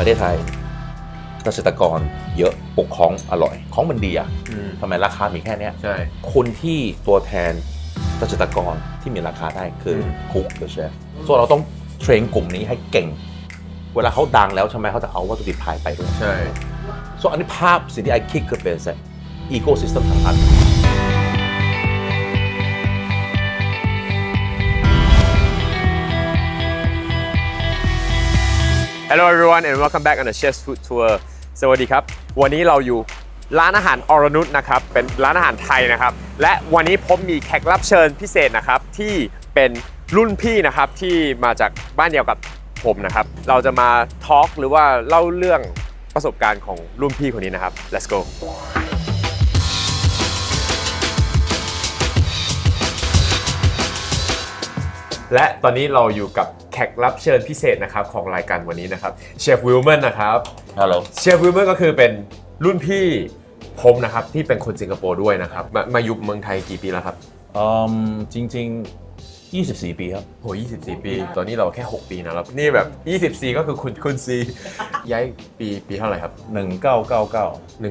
ประเทศไทยเกษตรกรเยอะปกครองอร่อย ของมันดีอะอืมทำไมราคามีแค่เนี้ยใช่คนที่ตัวแทนเกษตรกรที่มีราคาได้คืออมคุกหรือเชฟส่วนเราต้องเทรนกลุ่มนี้ให้เก่ง เวลาเขาดังแล้วใช่ไหมเขาจะเอาวัตถุดิบภายไปด้วยใช่ส่วนอันนี้ภาพสิ่งที่ไอคิดคือเป็นอีโคซิสเต็มทั้งอัน Hello everyone and welcome back on the Chef's Food Tour สวัสดีครับ วันนี้เราอยู่ร้านอาหารอรนุชนะครับ เป็นร้านอาหารไทยนะครับ และวันนี้ผมมีแขกรับเชิญพิเศษนะครับ ที่เป็นรุ่นพี่นะครับที่มาจากบ้านเดียวกับผมนะครับ เราจะมาทอล์กหรือว่าเล่าเรื่องประสบการณ์ของรุ่นพี่คนนี้นะครับ let's go และตอนนี้เราอยู่กับแขกรับเชิญพิเศษนะครับของรายการวันนี้นะครับเชฟวิลเมนนะครับฮัลโหลเชฟวิลเมอร์ก็คือเป็นรุ่นพี่ผมนะครับที่เป็นคนสิงคโปร์ด้วยนะครับมามาอยู่เมืองไทยกี่ปีแล้วครับอืมจริงๆ 24 ปีครับ โห24 ปี ตอนนี้เราแค่ 6 ปีนะครับนี่แบบ 24 ก็คือคุณคุณซี ย้ายปีปีเท่าไหร่ครับ 1999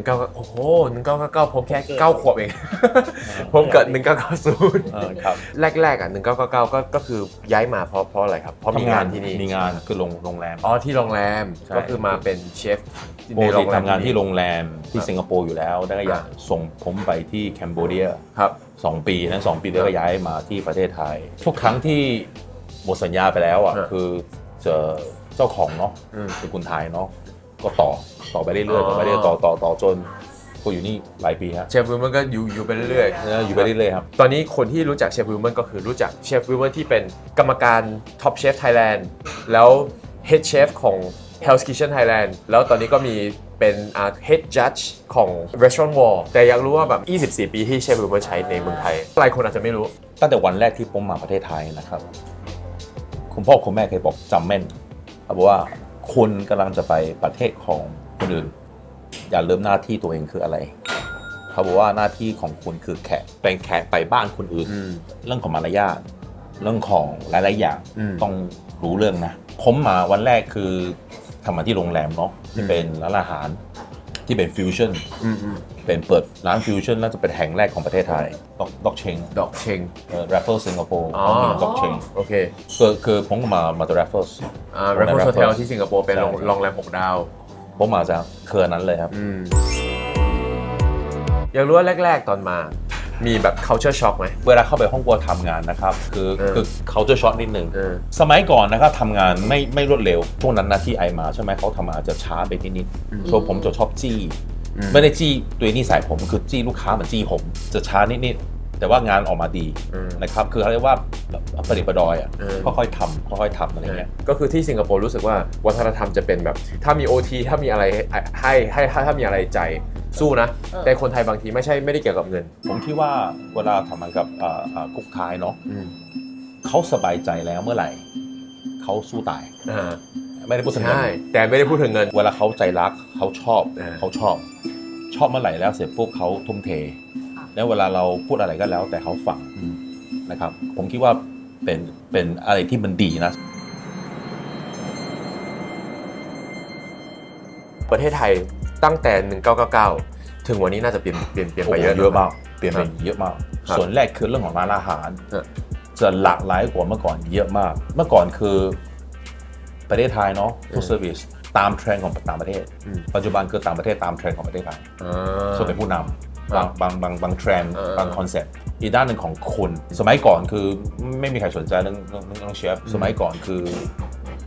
19โอ้โห1999ผมแค่ 9 ขวบเอง ผมเกิด 1990เออครับ แรกๆอะ1999ก็ก็คือย้ายมาเพราะเพราะอะไรครับ เพราะมีงานที่นี่ มีงานคือโรงโรงแรม อ๋อ ที่โรงแรม ใช่ ก็คือมาเป็นเชฟ ปกติทำงานที่โรโรงแรมที่สิงคโปร์อยู่แล้วแล้วก็อยากส่งผมไปที่แคนเบเดียครับสองปีนั้นสองปีแล้วก็ย้ายมาที่ประเทศไทย ทุกครั้งที่หมดสัญญาไปแล้วอะครับคือเจอเจ้าของเนาะอืมคือคุณไทยเนาะก็ต่อต่อไปเรื่อยๆต่อไปเรื่อยๆต่อต่อต่อจนก็อยู่นี่หลายปีฮะเชฟวิลเมนก็อยู่อยู่ไปเรื่อยๆแล้วอยู่ไปเรื่อยๆครับตอนนี้คนที่รู้จักเชฟวิลเมนก็คือรู้จักเชฟวิลเมนที่เป็นกรรมการ Top Chef Thailand แล้ว Head Chef ของ Hell's Kitchen Thailand แล้วตอนนี้ก็มีเป็นอ่า Head Judge ของ Restaurant Wall แต่อยากรู้ว่าแบบ 24 ปีที่เชฟวิลเมนใช้ในเมืองไทย หลายคนอาจจะไม่รู้ ตั้งแต่วันแรกที่ผมมาประเทศไทยนะครับ คุณพ่อคุณแม่เคยบอกจำแม่นเขาบอกว่าคุณกำลังจะไปประเทศของคนอื่น อย่าลืมหน้าที่ตัวเองคืออะไร เขาบอกว่าหน้าที่ของคุณคือแขกเป็นแขกไปบ้านคนอื่นอืมเรื่องของมารยาทเรื่องของหลายๆอย่างอืมต้องรู้เรื่องนะผมมาวันแรกคือ ทำมาที่โรงแรมเนาะที่เป็นร้านอาหารที่เป็นฟิวชั่นอืมอืมเป็นเปิดร้านฟิวชั่นน่าจะเป็นแห่งแรกของประเทศไทยด็อกด็อกเชงดอกเชงเอ่อ Raffles สิงคโปร์อ๋อด็อกเชงโอเคคือคือผมก็มามาจาก Raffles อ่าโรงแรม Raffles Hotel Raffles ที่สิงคโปร์เป็นโรงใช่โรงแรม6ดาวผมมาจากเครือนั้นเลยครับอืมอยากรู้ว่าแรก ๆ ตอนมา มีแบบ culture shock ไหม เวลาเข้าไปห้องครัวทำงานนะครับ คือเออคือเขาจะช็อตนิดนึง เออ สมัยก่อนนะครับทำงานไม่ไม่รวดเร็ว ช่วงนั้นนะที่ไอมาใช่ไหมเขาทำงานจะช้าไปนิดนิดๆส่วนผมจะชอบจี้ อืม ไม่ได้จี้ตัวนิสัยผมคือจี้ลูกค้าเหมือนจี้ผม จะช้านิดนิดๆแต่ว่างานออกมาดีอืม นะครับ คือเขาเรียกว่าแบบประดิษฐ์ประดอยอะเออ ค่อยๆทำค่อยๆทำอะไรเงี้ย ก็คือที่สิงคโปร์รู้สึกว่าวัฒนธรรมจะเป็นแบบ ถ้ามี OT ถ้ามีอะไรให้ให้ให้ถ้ามีอะไรใจาย สู้นะ เออ แต่คนไทยบางทีไม่ใช่ไม่ได้เกี่ยวกับเงินผมคิดว่าเวลาทำงานกับอ่าอ่ากุ๊กท้ายเนาะอืมเขาสบายใจแล้วเมื่อไหร่เขาสู้ตาย อ่าไม่ได้พูดถึงเงินใช่แต่ไม่ได้พูดถึงเงิน เวลาเขาใจรักเขาชอบเออ เขาชอบ ชอบเมื่อไหร่แล้วเสร็จปุ๊บเขาทุ่มเท แล้วเวลาเราพูดอะไรก็แล้ว แต่เขาฟังนะครับ ผมคิดว่าเป็นเป็นอะไรที่มันดีนะ ประเทศไทย ตั้งแต่ 1999 ถึงวันนี้น่าจะเปลี่ยนเปลี่ยนเปลี่ยนไปเยอะเยอะนมากเปลี่ยนไปเยอะมากครับส่วนแรกคือเรื่องของร้านอาหารเออจะหลากหลายกว่าเมื่อก่อนเยอะมาก เมื่อก่อนคือประเทศไทยเนาะฟู้ดเซอร์วิสตามเทรนด์ของต่างประเทศอืมปัจจุบันคือต่างประเทศตามเทรนด์ของประเทศไทยอ่าส่วนเป็นผู้นำบางบางบางบางเทรนด์เออบางคอนเซ็ปต์อีกด้านหนึ่งของคน สมัยก่อนคือไม่มีใครสนใจเรื่องเรื่องเรื่องเชฟสมัยก่อนคือ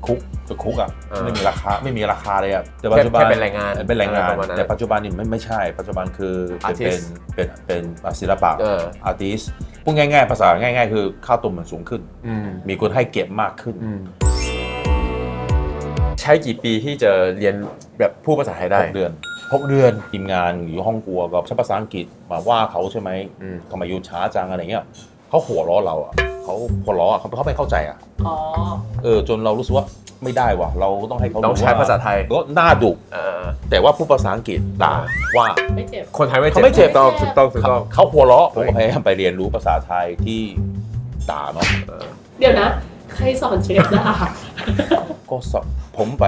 คุกคือคุกอะเออ ไม่มีราคาไม่มีราคาเลยอะแต่ปัจจุบันแค่เป็นแรงงานเป็นแรงงาน อะไรประมาณนั้น แต่ปัจจุบันนี่ไม่ไม่ใช่ ปัจจุบันคือเป็นเป็น Artist เป็นเป็นศิลปะเออ อาร์ติสพูดง่ายๆ ภาษาง่ายๆ คือค่าตัวมันสูงขึ้น อืมมีคนให้เก็บมากขึ้น อืมใช้กี่ปีที่จะเรียนแบบพูดภาษาไทยได้ หกเดือนหกเดือนทีมงานอยู่ห้องครัวก็ใช้ภาษาอังกฤษมาว่าเขาใช่ไหมอืม ทำไมอยู่ช้าจังอะไรเงี้ย เขาหัวเราะเราอะเขาหัวเราะอะเขาเขาไม่เข้าใจอะอ๋อ เออจนเรารู้สึกว่าไม่ได้ว่ะ เราต้องให้เขาต้องใช้รู้ว่ภาษาไทยก็น่าดุเออแต่ว่าพูดภาษาอังกฤษด่าว่า ไม่เจ็บ คนไทยไม่เขาไม่เจ็บต้องถูกต้องถูกเขาต้อง เขาหัวเราะผเฮ้มยก็พยายามไปเรียนรู้ภาษาไทยที่ด่าเนาะเดี๋ยวนะ ใครสอนเชฟด่าก็สอบ ผมไป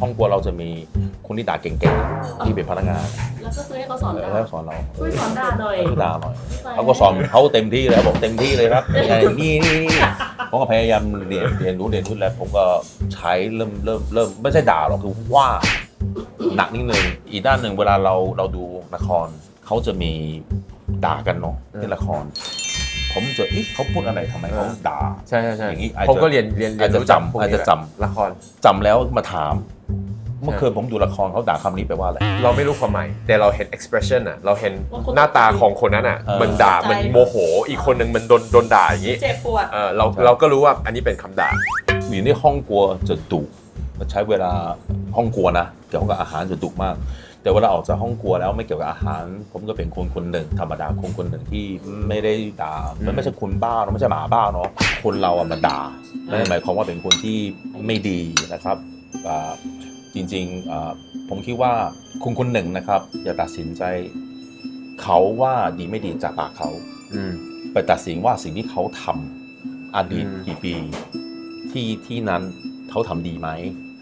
ห้องครัวเราจะมีคนที่ด่าเก่งๆที่เป็นพนักงานแล้วก็คือให้เขาสอนเออด่าแล้วสอนเราช่วยสอนด่าหน่อยช่วยด่าหน่อยเขาก็สอนเขาเต็มที่เลยบอกเต็มที่เลยครับอย่างนี่นี่นี่ผมก็พยายามเรียนเรียนรู้เรียนรู้แล้วผมก็ใช้เริ่มเริ่มเริ่มไม่ใช่ด่าหรอกคือว่าหนักนิดนึงอีกด้านหนึ่งเวลาเราเราดูละครเขาจะมีด่ากันเนาะในละคร ผมจะเอ๊ะเขาพูดอะไรทำไมเขาด่า ใช่ใช่ใช่อย่างนี้อาจจะ ผมก็เรียนเรียนเรียนอาจจะรู้จักจำพวกอาจนี้จะแหละจำละคร จำแล้วมาถาม เมื่อคืนผมดูละครเขาด่าคำนี้แปลว่าอะไร เราไม่รู้ความหมายแต่เราเห็น expression อะ เราเห็นว่าคนหน้าตาของคนนั้นอะ เออ มันด่าใจมันโมโห อีกคนหนึ่งมันโดนโดนด่าอย่างนี้เจ็บปวด เออเราเราก็รู้ว่าอันนี้เป็นคำด่า อยู่ในห้องครัวจะดุใช้เวลาห้องครัวนะเกี่ยวกับอาหารจะดุมาก แต่เวลาออกจากห้องครัวแล้วไม่เกี่ยวกับอาหาร ผมก็เป็นคนคนหนึ่งธรรมดาคนคนหนึ่งที่ไม่ได้ด่ามันไม่ใช่คนบ้าเนอะไม่ใช่หมาบ้าเนาะคนเราอะมาด่าไม่ได้หมายความว่าเป็นคนที่ไม่ดีนะครับอ่าจริงๆอ่าผมคิดว่าคนคนหนึ่งนะครับ อย่าตัดสินใจเขาว่าดีไม่ดีจากปากเขาอืมไปตัดสินว่าสิ่งที่เขาทำอดีตอืมกี่ปีที่ที่นั้นเขาทำดีไหม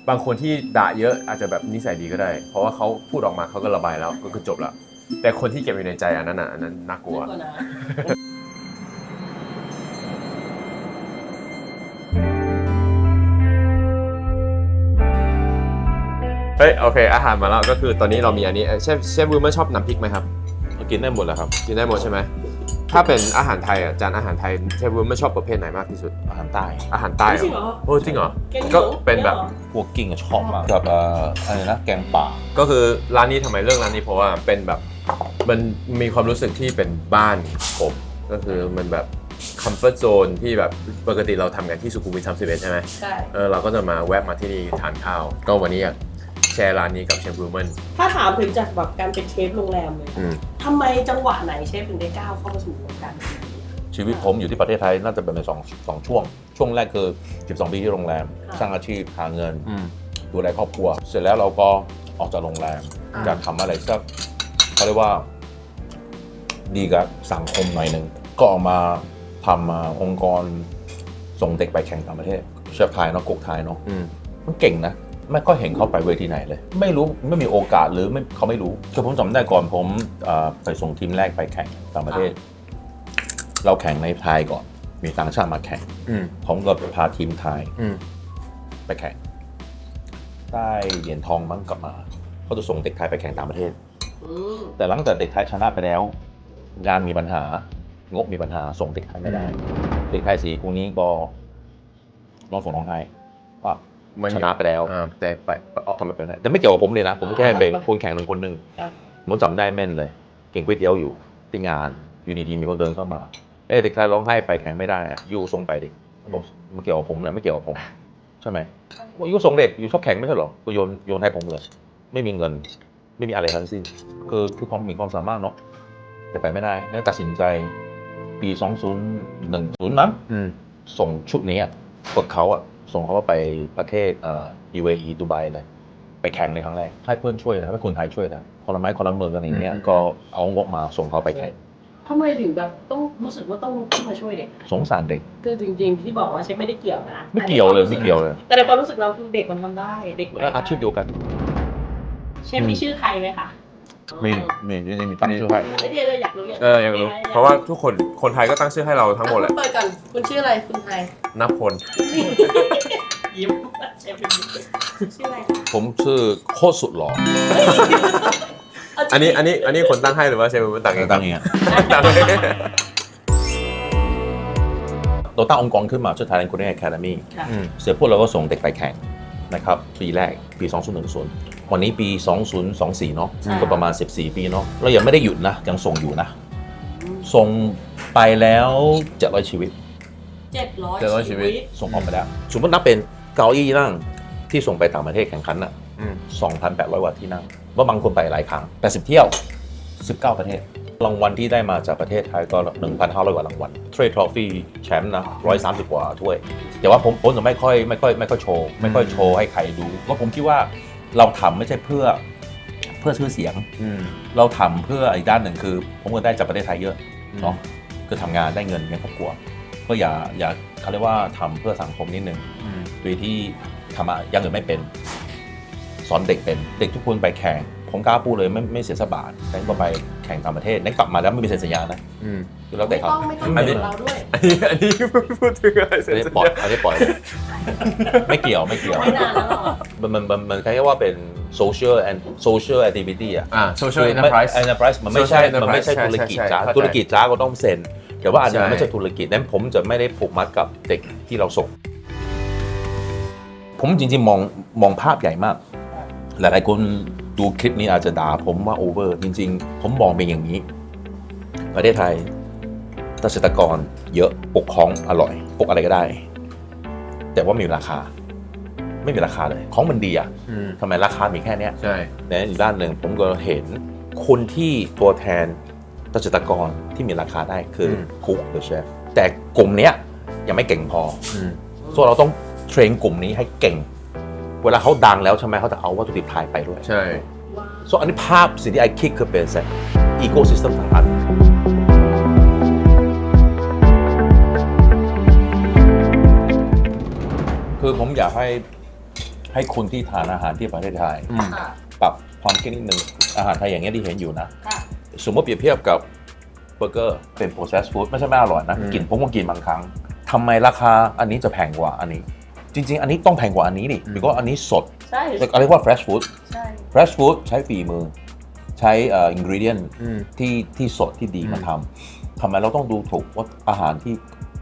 บางคนที่ด่าเยอะอาจจะแบบนิสัยดีก็ได้ เพราะว่าเขาพูดออกมาเขาก็ระบายแล้วก็คือจบแล้วแต่คนที่เก็บอยู่ในใจอันนั้นอะอันนั้นน่ากลัวน่ากลัว นะเฮ้ยโอเค อาหารมาแล้วก็คือตอนนี้เรามีอันนี้เอ่อเชฟเชฟวิลเมอร์ชอบน้ำพริกไหมครับ กินได้หมดแหละครับ กินได้หมดใช่ไหม ถ้าเป็นอาหารไทยอะจานอาหารไทยเชฟวิลเมอร์ชอบประเภทไหนมากที่สุด อาหารใต้ อาหารใต้เหรจริงเหรออโอ้จริงเหรอ แกงหมูก็เป็นแบบยหรอพวกกิ้งอะชอบมากกับเอ่ออะไรนะแกงป่า ก็คือร้านนี้ทำไมเลือกร้านนี้เพราะว่าเป็นแบบมันมีความรู้สึกที่เป็นบ้านผมก็คือมันแบบค o m ฟ o r t โซนที่แบบปกติเราทำกันที่สุขุมวิท31ใช่ไหมใช่ เออเราก็จะมาแวะมาที่นี่ทานข้าว ก็วันนี้อยาก แชร์ร้านนี้กับเชฟวิลเมนถ้าถามถึงจากแบบการเป็นเชฟโรงแรมเลยอืมทำไมจังหวะไหนเชฟถึงได้ก้าวเข้ามาสู่วงการอาหารชีวิตผมอยู่ที่ประเทศไทยน่าจะเป็นในสองสองช่วง ช่วงแรกคือ 12 ปีที่โรงแรม สร้างอาชีพหาเงินอืมดูแลครอบครัว เสร็จแล้วเราก็ออกจากโรงแรมอ่าจะทำอะไรสักเขาเรียกว่า ดีกับสังคมหน่อยหนึ่งก็ออกมาทำมาองค์กรส่งเด็กไปแข่งต่างประเทศเชฟไทยเนาะกุ๊กไทยเนาะอืมมันเก่งนะ ไม่ก็เห็นเขาไปเวทีไหนเลย ไม่รู้ไม่มีโอกาสหรือไม่เขาไม่รู้คือผมจำได้ก่อนผมเอ่อไปส่งทีมแรกไปแข่งต่างประเทศ เราแข่งในไทยก่อน มีต่างชาติมาแข่งอืมผมก็พาทีมไทยอืมไปแข่งได้เหรียญทองมั้งกลับมาเขาจะส่งเด็กไทยไปแข่งต่างประเทศอืมแต่หลังจากเด็กไทยชนะไปแล้ว งานมีปัญหางบมีปัญหาส่งเด็กไทยไม่ได้ เด็กไทยสีพวกนี้ก็ร้องส่งร้องไห้ว่ามัน ชนะไปแล้วอ่าแต่ไปเอาทำไมเป็นไรแต่ไม่เกี่ยวกับผมเลยนะ ผมแค่เป็นคนแข่งหนึ่งคนหนึ่งครับผมจำได้แม่นเลย เก่งก๋วยเตี๋ยวอยู่ที่งานอยู่ดีๆมีคนเดินเข้ามาเอ้ยเด็กชายร้องไห้ไปแข่งไม่ได้อะยูส่งไปดิผมไม่เกี่ยวกับผมนะไม่เกี่ยวกับผมใช่ไหมว่ายูส่งเด็กยูชอบแข่งไม่ใช่เหรอก็โยนโยนให้ผมเลย ไม่มีเงิน ไม่มีอะไรทั้งสิ้นคือคือความมีความสามารถเนาะแต่ไปไม่ได้แล้วตัดสินใจปี 2010นั้นอืมส่งชุดนี้อะกดเขาอะ ส่งเขาว่าไปประเทศเอ่อ UAE ดูไบเลย ไปแข่งในครั้งแรกให้เพื่อนช่วยนะให้คนไทยช่วยนะคนละไม้คนละมือกันอย่างเงี้ยอืมก็เอางบมาส่งเขาไปแข่งทำไมถึงแบบต้องรู้สึกว่าต้องลุกขึ้นมาช่วยเด็กสงสารเด็กคือจริงๆที่บอกว่าเชฟไม่ได้เกี่ยวนะไม่เกี่ยวเลยไม่เกี่ยวเลย แต่ในความรู้สึกเราคือเด็กมันทำได้เด็กมันแล้วอาชีพเดียวกัน เชฟมีชื่อใครไหมคะ มีมีมีมีตั้งชื่อให้ไอ้เดียเราอยากรู้อยากเอออยากรู้ เพราะว่าทุกคนคนไทยก็ตั้งชื่อให้เราทั้งหมดแหละอะคุณเปิดก่อนคุณชื่ออะไรคุณไทยนับพลยิ้มเชฟเป็นยิ้มชื่ออะไรคะผมชื่อโคตรสุดหล่อเาจริงๆอันนี้อันนี้อันนี้คนตั้งให้หรือว่าเชฟเป็นตั้งเองตั้งเองอะตั้งเองเราตั้งองค์กรขึ้นมาชื่อ Thailand Korean Academy ค่ะ อืม เสร็จพวกเราก็ส่งเด็กไปแข่งนะครับปีแรกปี 2010 วันนี้ปี 2024 เนาะใช่ก็ประมาณ 14 ปีเนาะเรายังไม่ได้หยุดนะ ยังส่งอยู่นะ ส่งไปแล้ว700ชีวิต เจ็ดร้อยเจ็ดร้อยชีชีวิวิตตส่งออกไปแล้ว สมมตินับเป็นเก้าอี้นั่งที่ส่งไปต่างประเทศแข่งขันน่ะ อืม2,800 กว่าที่นั่ง ว่าบางคนไปหลายครั้ง 80 เที่ยว 19 ประเทศ รางวัลที่ได้มาจากประเทศไทยก็ 1,500 กว่ารางวัล เทรดทรอฟี่แชมป์นะ 130 กว่าถ้วย แต่ว่าผมผมจะไม่ค่อยไม่ค่อยไม่ค่อยโชว์ ไม่ค่อยโชว์ให้ใครดู เพราะผมคิดว่า เราทำไม่ใช่เพื่อเพื่อชื่อเสียง อืม เราทำเพื่ออีกด้านหนึ่งคือผมก็ได้จากประเทศไทยเยอะเนาะคือทำงานได้เงินเลี้ยงครอบครัวก็อย่าอย่าเขาเรียกว่าทำเพื่อสังคมนิดนึงอืมโดยที่ทำอะอยังอื่นไม่เป็น สอนเด็กเป็นเด็กทุกคนไปแข่งผมกล้าพูดเลยไม่ไม่เสียสกบาทแข่งก็ไปแข่งต่างประเทศได้กลับมาแล้วไม่มีเซ็นสัญญานะอืมคือแล้วแต่ไม่เขาต้องไม่ต้องอันนี้เดี๋ยวเราด้วยอันนี้อันนี้พูดถึงอะไรเสร็อันจนี้ปล่อยอันนี้ปล่อย ไม่เกี่ยวไม่เกี่ยว ไม่นานแล้วหรอมันมันมันมันแค่ว่าเป็น social and social activity อะอ่า social enterprise ไม่ enterprise มันไม่ใช่ Social มันไม่ใช่ enterprise ธุรกิจใช่จ้าใช่ธุรกิจจ้าก็ต้องเซ็น แต่ว่าอันนี้ใช่มันไม่ใช่ธุรกิจนั้นผมจะไม่ได้ผูกมัดกับเด็กที่เราส่ง ผมจริงๆ มองมองภาพใหญ่มาก หลายๆคนดูคลิปนี้อาจจะด่าผมว่าโอเวอร์ จริงๆ ผมมองเป็นอย่างนี้ ประเทศไทยเกษตรกรเยอะปกครองอร่อย ปกอะไรก็ได้ แต่ว่าไมมีราคา ไม่มีราคาเลย ของมันดีอะอืมทำไมราคามีแค่เนี้ย ใช่ ในอีกด้านหนึ่งผมก็เห็นคนที่ตัวแทนเกษตรกรที่มีราคาได้คืออม คุกหรือเชฟแต่กลุ่มเนี้ยยังไม่เก่งพอ อืมส่วนเราต้องเทรนกลุ่มนี้ให้เก่ง เวลาเขาดังแล้วใช่ไหมเขาจะเอาวัตถุดิบไทยไปด้วยใช่ว้าวส่วนอันนี้ภาพสิ่งที่ไอคิดคือเป็นเซ็ตอีโคซิสเต็มทั้งอัน คือผมอยากให้ให้คนที่ทานอาหารที่ประเทศไทย อืม ค่ะ ปรับความคิดนิดนึงอาหารไทยอย่างเงี้ยที่เห็นอยู่นะ ค่ะ สมมติเปรียบเทียบกับเบอร์เกอร์เป็น processed food ไม่ใช่ไม่อร่อยนะอืม กินผมก็กินบางครั้งทำไมราคาอันนี้จะแพงกว่าอันนี้ จริง ๆ อันนี้ต้องแพงกว่าอันนี้ดิเพราะอันนี้สดใช่เรียกว่า fresh food ใช่ fresh food ใช้ฝีมือ ใช้เอ่อ ingredient อืม ที่ที่สดที่ดีอืมมาทำทำไมเราต้องดูถูกว่าอาหารที่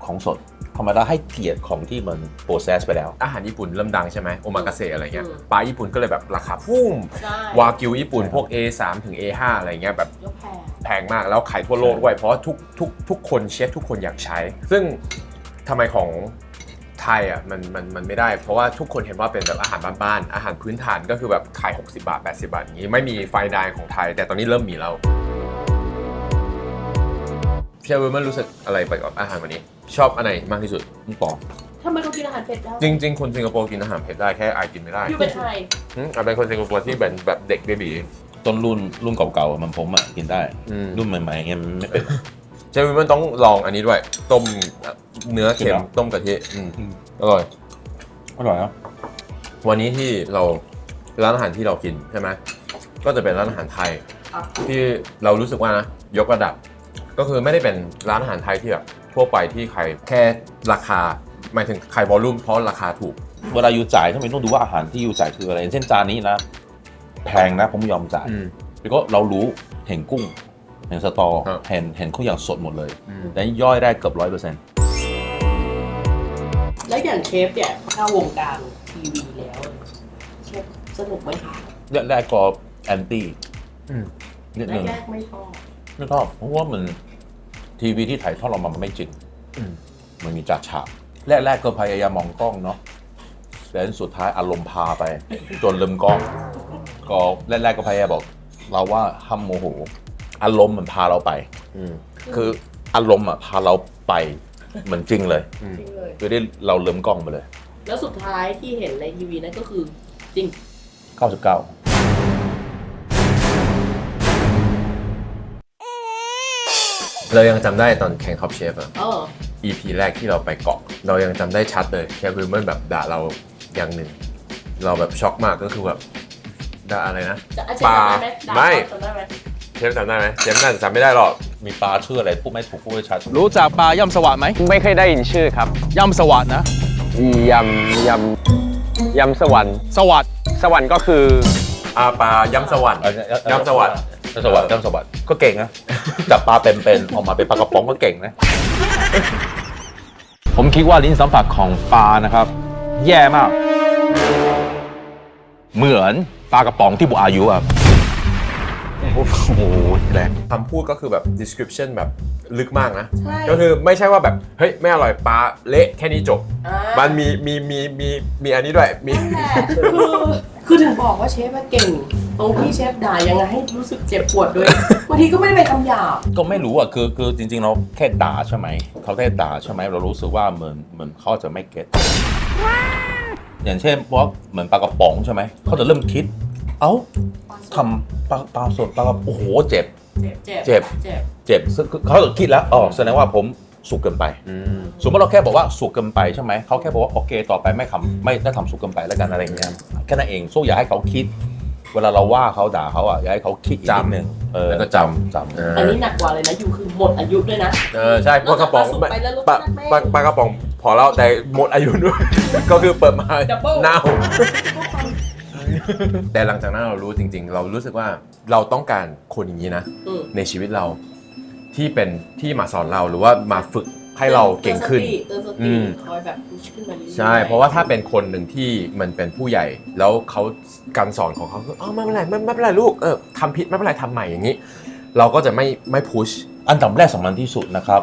ของสด ทำไมเราให้เกียรติของที่มัน process ไปแล้ว อาหารญี่ปุ่นเริ่มดังใช่ไหมโอมากาเสะอะไรเงี้ยอืม ปลาญี่ปุ่นก็เลยแบบราคาพุ่งใช่วากิวญี่ปุ่นพวก A3 ถึง A5 อะไรเงี้ยแบบ ยกแพงแพงมากแล้วขายทั่วโลกด้วยเพราะว่าทุกทุกทุกคนเชฟทุกคนอยากใช้ ซึ่งทำไมของไทยอะมันมันมันไม่ได้ เพราะว่าทุกคนเห็นว่าเป็นแบบอาหารบ้านๆอาหารพื้นฐานก็คือแบบขาย 60 บาท 80 บาทอย่างนี้ ไม่มีไฟไดน์ของไทย แต่ตอนนี้เริ่มมีแล้ว พี่เอเวอร์มันรู้สึกอะไรไปกับอาหารวันนี้ ชอบอันไหนมากที่สุดนี่ต่อทำไมต้องกินอาหารเผ็ดได้จริง ๆ คนสิงคโปร์กินอาหารเผ็ดได้แค่ไอายกินไม่ได้อยู่เป็นไทยอืมอาเป็นคนสิงคโปร์ที่เป็นแบบเด็กเบบีต้นรุ่นรุ่นเก่าๆอะมันผมอะกินได้ อืมรุ่นใหม่ๆเงี้ยมันไม่เป็นเจมี่มันต้องลองอันนี้ด้วย ต้มเนื้อเค็มจริงเหรอ ต้มกะทิอืมอืมอร่อย อร่อยนะวันนี้ที่เราร้านอาหารที่เรากินใช่ไหมก็จะเป็นร้านอาหารไทยครับที่เรารู้สึกว่านะยกระดับ ก็คือไม่ได้เป็นร้านอาหารไทยที่แบบทั่วไปที่ขายแค่ราคาหมายถึงขายวอลลุ่มเพราะราคาถูก เวลาอยู่จ่ายทำไมต้องดูว่าอาหารที่อยู่จ่ายคืออะไรอย่างเช่นจานนี้นะ แพงนะผมยอมจ่ายอืมแล้วก็เรารู้เห็นกุ้ง เห็นสตอครับเห็นเห็นทุกอย่างสดหมดเลยอืม และย่อยได้เกือบร้อยเปอร์เซ็นต์แล้วอย่างเชฟเนี่ยเข้าวงการทีวีแล้วเชฟสนุกไหมคะแรกๆก็แอนตี้อืมนิดนึงแรกๆไม่ชอบ ไม่ชอบเพราะว่ามันทีวีที่ถ่ายทอดเรามามันไม่จริงอืมมันมีจัดฉากแรกๆก็พยายามมองกล้องเนาะแต่สุดท้ายอารมณ์พาไป จนลืมกล้อง ก็แรกๆก็พยายามบอก เราว่าห้ามโมโหอารมณ์มันพาเราไปอืมคืออารมณ์อะพาเราไปเหมือนจริงเลยอืมจริงเลยคือได้เราลืมกล้องไปเลย แล้วสุดท้ายที่เห็นในทีวีนั่นก็คือจริง 99 เรายังจำได้ตอนแข่งท็อปเชฟอะ เออ EP แรกที่เราไปเกาะ เรายังจำได้ชัดเลยแค่วิลเมนแบบด่าเราอย่างหนึ่ง เราแบบช็อกมากก็คือแบบด่าอะไรนะ จะอาเชปฟลาจำได้ไหมดาวไม่ จำได้ไหมเชฟจำได้ไหมเชฟนั่นจำไม่ได้หรอก มีปลาชื่ออะไรพูดไม่ถูกพูดไม่ชัดรู้จักปลาย่ำสวัสดไหมไม่เคยได้ยินชื่อครับย่ำสวัสดนะ ยำยำยำสวรรค์สวัสดสวรรค์ก็คืออาปลาย้ำสวรรค์เอ่อย้ำสวัสดิ์ ย้ำสวัสดิ์ย้ำสวัสดิ์ก็เก่งนะ จับปลาเป็นๆออกมาเป็นปลากระป๋องก็เก่งนะ ผมคิดว่าลิ้นสัมผัสของปลานะครับ แย่มาก เหมือนปลากระป๋องที่บุอายุอะโอ้โหแรงคำพูดก็คือแบบ description แบบลึกมากนะ ใช่ ก็คือไม่ใช่ว่าแบบ เฮ้ย ไม่อร่อยปลาเละแค่นี้จบ อ่ามันมีมีมีมีมีอันนี้ด้วยมี นั่นแหละคือ คือถึงบอกว่าเชฟอะเก่ง ตรงที่เชฟด่ายังไงให้รู้สึกเจ็บปวดด้วยบางทีก็ไม่ได้เป็นคำหยาบ ก็ไม่รู้อะคือคือจริง ๆ เราแค่ด่าใช่ไหมเขาแค่ด่าใช่ไหมเรารู้สึกว่าเหมือนเหมือนเขาจะไม่เก็ตอย่างเช่นพวกเหมือนปลากระป๋องใช่ไหมเขาจะเริ่มคิด เอ้าทำปลาปลาสดปลากระโอ้โหเจ็บ เจ็บเจ็บเจ็บ เจ็บ เจ็บซึ่งเขาจะคิดแล้วอ๋อแสดงว่าผม สุกเกินไปอืมสมมติเราแค่บอกว่าสุกเกินไปใช่ไหมเขาแค่บอกว่าโอเค ต่อไปไม่ทำไม่ได้ทำสุกเกินไปแล้วกันอะไรอย่างเงี้ยแค่นั้นเองโซ่อย่าให้เขาคิด เวลาเราว่าเขาด่าเขาอะอย่าให้เขาคิดอีกนิดนึงเออแล้วก็จำจำเอออันนี้หนักกว่าเลยนะอยู่คือหมดอายุด้วยนะ เออใช่ปลากระป๋องแล้วก็ผสมไปแล้วรสปลาชาติแม่งปลาปลากระป๋องพอแล้วแต่หมดอายุด้วย ก็คือเปิดมา Double เน่าเพราะความแต่หลังจากนั้นเรารู้จริง ๆ เรารู้สึกว่าเราต้องการคนอย่างนี้นะ อืม ในชีวิตเรา ที่เป็นที่มาสอนเราหรือว่ามาฝึกให้เราเก่งขึ้น เตือนสอืติมคอยแบบพุชขึ้นมาเรื่อยๆใช่ เพราะว่าถ้าเป็นคนหนึ่งที่มันเป็นผู้ใหญ่ แล้วเขาการสอนของเขาคืออ๋อไม่เป็นไรไม่ไม่เป็นไรลูกเออทำผิดไม่เป็นไรทำใหม่อย่างนี้ เราก็จะไม่ไม่พุช อันดับแรกสำคัญที่สุดนะครับ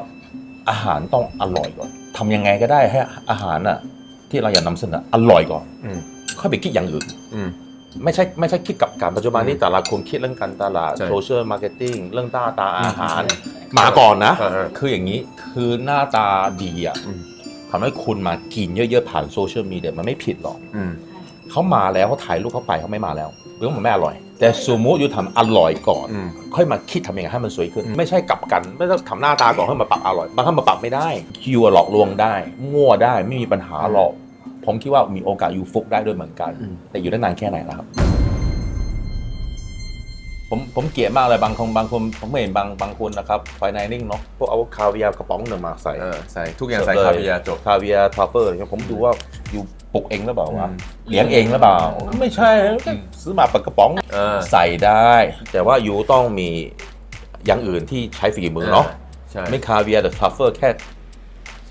อาหารต้องอร่อยก่อนทำยังไงก็ได้ให้อาหารน่ะที่เราอยากนำเสนออร่อยก่อนอืม ค่อยไปคิดอย่างอื่น อืม ไม่ใช่ไม่ใช่คิดกับการปัจจุบันนี้แต่ละคนคิดเรื่องการตลาดใช่โซเชียลมาร์เก็ตติ้งเรื่องหน้าตาอาหารใช่มาก่อนนะเออเออคืออย่างนี้คือหน้าตาดีอะอืมทำให้คุณมากินเยอะๆผ่านโซเชียลมีเดียมันไม่ผิดหรอกอืมเขามาแล้วเขาถ่ายรูปเขาไปเขาไม่มาแล้วหรือว่ามันไม่อร่อย แต่สมมติอยู่ทำอร่อยก่อนอืมค่อยมาคิดทำยังไงให้มันสวยขึ้น ไม่ใช่กลับกัน ไม่ต้องทำหน้าตาก่อนให้มาปรับอร่อยบางครั้งมาปรับไม่ได้ยูหลอกลวงได้มั่วได้ไม่มีปัญหาหรอก ผมคิดว่ามีโอกาสยูฟุกได้ด้วยเหมือนกันอืมแต่อยู่ได้นานแค่ไหนล่ะครับ ผมผมเกลียดมากเลยบางคนบางคนผมเห็นบางบางคนนะครับไฟไนนิ่งเนาะพวกเอาคาเวียร์กระป๋องหนึ่งมาใส่เออใส่ทุกอย่างใส่คาเวียร์จบคาเวียร์ทรัฟเฟิลอะไรเงี้ยผมดูว่าอยู่ปลูกเองหรือเปล่าวะอืมเลี้ยงเองหรือเปล่า ไม่ใช่ก็ซื้อมาเปิดกระป๋องเออใส่ได้ แต่ว่ายูต้องมีอย่างอื่นที่ใช้ฝีมือเนาะใช่ไม่คาเวียร์แต่ทรัฟเฟิลแค่ใช่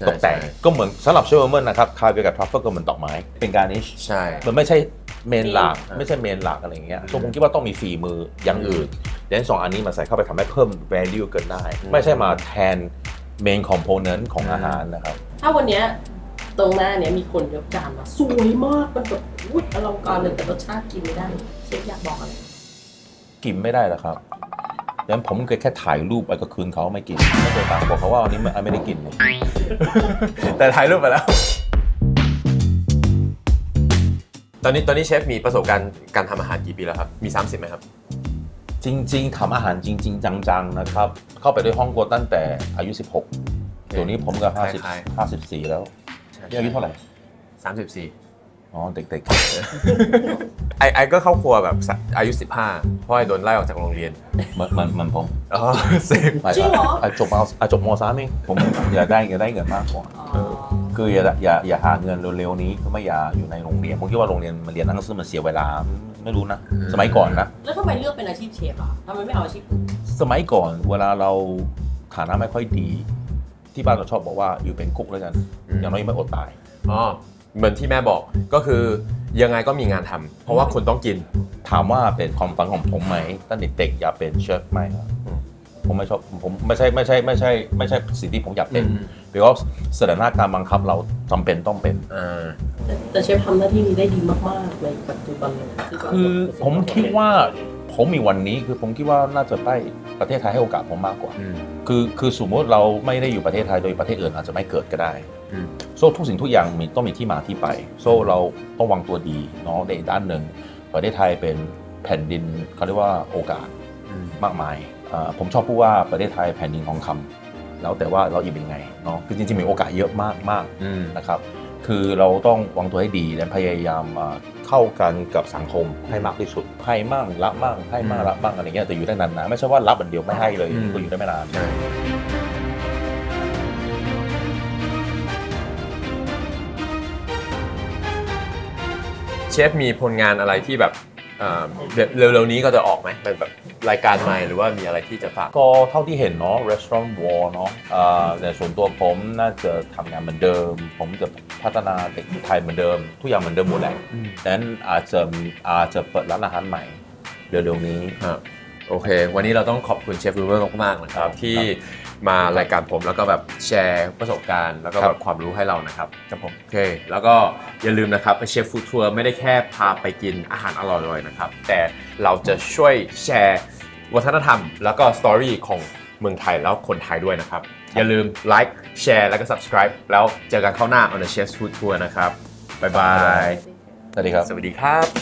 ตกแต่งใช่ก็เหมือนสำหรับเชฟเวอร์เมนนะครับคาเวียร์กับทรัฟเฟิลก็เหมือนดอกไม้เป็นการนิชใช่ มันไม่ใช่เมนหลักอืมไม่ใช่เมนหลักอะไรอย่างเงี้ยอืม so ผมคิดว่าต้องมีฝีมืออย่างอื่นเดนสองอันนี้มาใส่เข้าไปทำให้เพิ่ม value เกินได้อืมไม่ใช่มาแทน main component ของอาหารนะครับ ถ้าวันเนี้ยตรงหน้าเนี้ยมีคนยกจานมาสวยมากมันแบบอุ้ยอลังการเลยแต่รสชาติกินไม่ได้เชฟอยากบอกอะไรกินไม่ได้หรอกครับดังนั้นผมเคยแค่ถ่ายรูปไปก็คืนเขาไม่กินไม่เคยตามบอกเขาว่าอันนี้ไม่ไม่ได้กินเลย แต่ถ่ายรูปไปแล้ว ตอนนี้ตอนนี้เชฟมีประสบการณ์การทำอาหารกี่ปีแล้วครับ มี 30ไหมครับจริง ๆทำอาหารจริง ๆ จัง ๆ นะครับ เข้าไปด้วยฮ่องกงตั้งแต่อายุ 16 ตัวนี้ผมก็คล้าย50 54 แล้วนี่อายุเท่าไหร่สามสิบสี่ อ๋อเด็กไอไอก็เข้าครัวแบบสอายุ 15เพราะไอโดนไล่ออกจากโรงเรียนๆเหมือนเหมือนเหมือนผมอ๋อเซมจริงเหรออะจบมาอะจบมสามเองผม อยากได้อยากได้เงินมากกว่าอ๋อคืออย่าอย่าอย่าหาเงินเร็วๆนี้ก็ไม่อย่าอยู่ในโรงเรียนผมคิดว่าโรงเรียนมันเรียนหนังสือมันเสียเวลาไม่รู้นะสมัยก่อนนะ แล้วทำไมเลือกเป็นอาชีพเชฟอะทำไมไม่เอาอาชีพอื่นสมัยก่อนเวลาเราฐานะไม่ค่อยดี ที่บ้านเราชอบบอกว่าอยู่เป็นกุ๊กแล้วกันอืมอย่างน้อยยังไม่อดตาย อ๋อ เหมือนที่แม่บอกก็คือยังไงก็มีงานทำเพราะว่าคนต้องกิน ถามว่าเป็นความฝันของผมไหมตั้งแต่เด็กอยากเป็นเชฟไหมครับอืม ผมไม่ชอบผมไม่ใช่ไม่ใช่ไม่ใช่ไม่ใช่สิ่งที่ผมอยากเป็น อืม เพราะสถานการณ์บังคับเราจำเป็นต้องเป็นอ่าแต่แต่เชฟทำหน้าที่นี้ได้ดีมากๆในปัจจุบันเลยคือผมคิดว่าผมมีวันนี้คือผมคิดว่าน่าจะได้ประเทศไทยให้โอกาสผมมากกว่าอืมคือคือสมมติเราไม่ได้อยู่ประเทศไทยโดยประเทศอื่นอาจจะไม่เกิดก็ได้อืม โซ่ทุกสิ่งทุกอย่างมีต้องมีที่มาที่ไป โซ่เราต้องวางตัวดีเนาะในอีกด้านหนึ่งประเทศไทยเป็นแผ่นดินเขาเรียกว่าโอกาสอืมมากมายอ่าผมชอบพูดว่าประเทศไทยแผ่นดินทองคำ แล้วแต่ว่าเราอยู่เป็นไงเนาะคือจริงๆมีโอกาสเยอะมากมากอืมๆนะครับคือเราต้องวางตัวให้ดีและพยายามอ่าเข้ากันกับสังคมให้มากที่สุดให้มั่งรับมั่งให้มั่งรับมั่งอะไรเงี้ยแต่อยู่ได้นานๆไม่ใช่ว่ารับอันเดียวไม่ให้เลยอืมก็อยู่ได้ไม่นานใช่เชฟมีผลงานอะไรที่แบบ เอ่อเร็วๆนี้ก็จะออกไหมเป็นแบบรายการใหม่หรือว่ามีอะไรที่จะฝาก ก็เท่าที่เห็นเนาะ restaurant war เนาะอ่าแต่ส่วนตัวผมน่าจะทำงานเหมือนเดิม ผมจะพัฒนาเด็กที่ไทยเหมือนเดิม ทุกอย่างเหมือนเดิมหมดแหละอืมดังนั้นอาจจะอาจจะเปิดร้านอาหารใหม่ เร็วๆนี้ครับโอเค วันนี้เราต้องขอบคุณเชฟรูเบอร์มากๆนะครับที่ครับ มารายการผมแล้วก็แบบแชร์ประสบการณ์ แล้วก็ครัแบบบความรู้ให้เรานะครับครับผมโอเค แล้วก็อย่าลืมนะครับเชฟฟู้ดทัวร์ไม่ได้แค่พาไปกินอาหารอร่อยๆนะครับ แต่เราจะช่วยแชร์วัฒนธรรม แล้วก็สตอรี่ของเมืองไทยแล้วคนไทยด้วยนะครับ อย่าลืมไลค์แชร์แล้วก็ subscribe แล้วเจอกันเข้าหน้า on the Chef's Food Tour นะครับ บ๊ายบาย สวัสดีครับ สวัสดีครับ